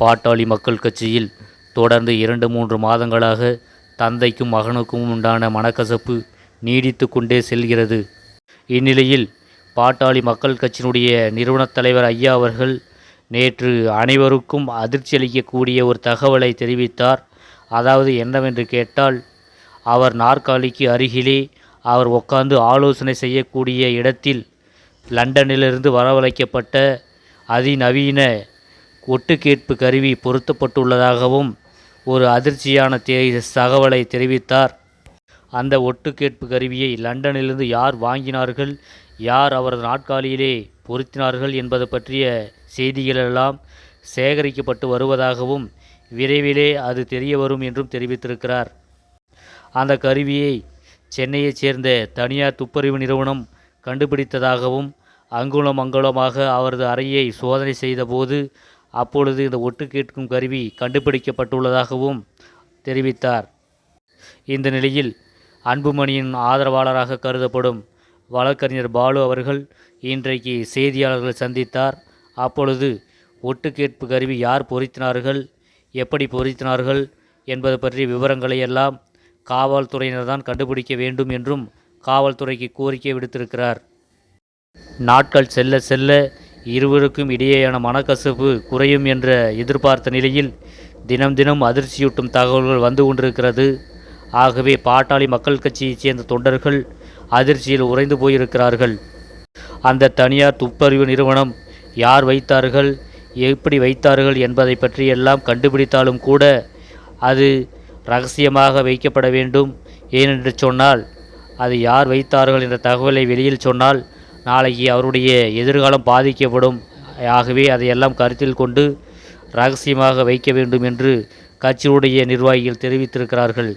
பாட்டாளி மக்கள் கட்சியில் தொடர்ந்து இரண்டு மூன்று மாதங்களாக தந்தைக்கும் மகனுக்கும் உண்டான மனக்கசப்பு நீடித்து கொண்டே செல்கிறது. இந்நிலையில் பாட்டாளி மக்கள் கட்சியினுடைய நிறுவனத் தலைவர் ஐயா அவர்கள் நேற்று அனைவருக்கும் அதிர்ச்சி அளிக்கக்கூடிய ஒரு தகவலை தெரிவித்தார். அதாவது என்னவென்று கேட்டால் அவர் நாற்காலிக்கு அருகிலே அவர் உட்கார்ந்து ஆலோசனை செய்யக்கூடிய இடத்தில் லண்டனிலிருந்து வரவழைக்கப்பட்ட அதிநவீன ஒட்டுக்கேட்பு கருவி பொருத்தப்பட்டுள்ளதாகவும் ஒரு அதிர்ச்சியான தே தகவலை தெரிவித்தார். அந்த ஒட்டுக்கேட்பு கருவியை லண்டனிலிருந்து யார் வாங்கினார்கள் யார் அவரது நாட்காலியிலே பொருத்தினார்கள் என்பது பற்றிய செய்திகளெல்லாம் சேகரிக்கப்பட்டு வருவதாகவும் விரைவிலே அது தெரிய வரும் என்றும் தெரிவித்திருக்கிறார். அந்த கருவியை சென்னையைச் சேர்ந்த தனியார் துப்பறிவு நிறுவனம் கண்டுபிடித்ததாகவும் அங்குலம் அங்குலமாக அவரது அறையை சோதனை செய்தபோது அப்பொழுது இந்த ஒட்டு கேட்கும் கருவி கண்டுபிடிக்கப்பட்டுள்ளதாகவும் தெரிவித்தார். இந்த நிலையில் அன்புமணியின் ஆதரவாளராக கருதப்படும் வழக்கறிஞர் பாலு அவர்கள் இன்றைக்கு செய்தியாளர்களை சந்தித்தார். அப்பொழுது ஒட்டு கேட்பு கருவி யார் பொருத்தினார்கள் எப்படி பொருத்தினார்கள் என்பது பற்றிய விவரங்களை எல்லாம் காவல்துறையினர் தான் கண்டுபிடிக்க வேண்டும் என்றும் காவல்துறைக்கு கோரிக்கை விடுத்திருக்கிறார். நாட்கள் செல்ல செல்ல இருவருக்கும் இடையேயான மனக்கசப்பு குறையும் என்ற எதிர்பார்த்த நிலையில் தினம் தினம் அதிர்ச்சியூட்டும் தகவல்கள் வந்து கொண்டிருக்கிறது. ஆகவே பாட்டாளி மக்கள் கட்சியைச் சேர்ந்த தொண்டர்கள் அதிர்ச்சியில் உறைந்து போயிருக்கிறார்கள். அந்த தனியார் துப்பறிவு நிறுவனம் யார் வைத்தார்கள் எப்படி வைத்தார்கள் என்பதை பற்றி எல்லாம் கண்டுபிடித்தாலும் கூட அது ரகசியமாக வைக்கப்பட வேண்டும் ஏனென்று சொன்னால் அது யார் வைத்தார்கள் என்ற தகவலை வெளியில் சொன்னால் நாளைக்கு அவருடைய எதிர்காலம் பாதிக்கப்படும். ஆகவே அதையெல்லாம் கருத்தில் கொண்டு ரகசியமாக வைக்க வேண்டும் என்று கட்சியுடைய நிர்வாகிகள் தெரிவித்திருக்கிறார்கள்.